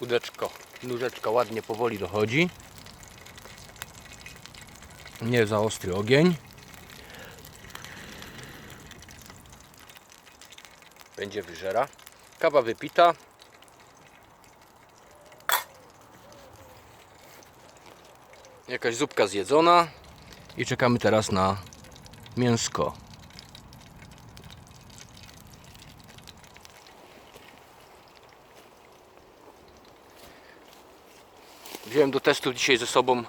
Udeczko, nóżeczka ładnie powoli dochodzi. Nie za ostry ogień. Będzie wyżera. Kawa wypita. Jakaś zupka zjedzona. I czekamy teraz na mięsko. Wziąłem do testu dzisiaj ze sobą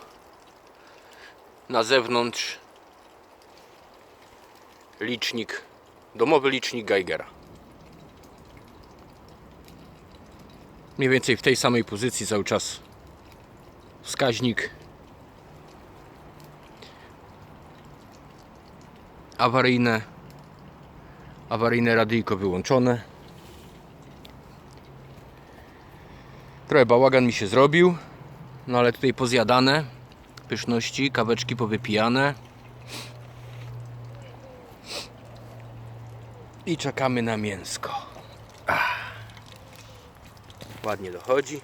na zewnątrz licznik, domowy licznik Geigera. Mniej więcej w tej samej pozycji cały czas wskaźnik awaryjne awaryjne radyjko wyłączone trochę bałagan mi się zrobił no ale tutaj pozjadane. Pyszności, kaweczki powypijane. I czekamy na mięsko. Ach. ładnie dochodzi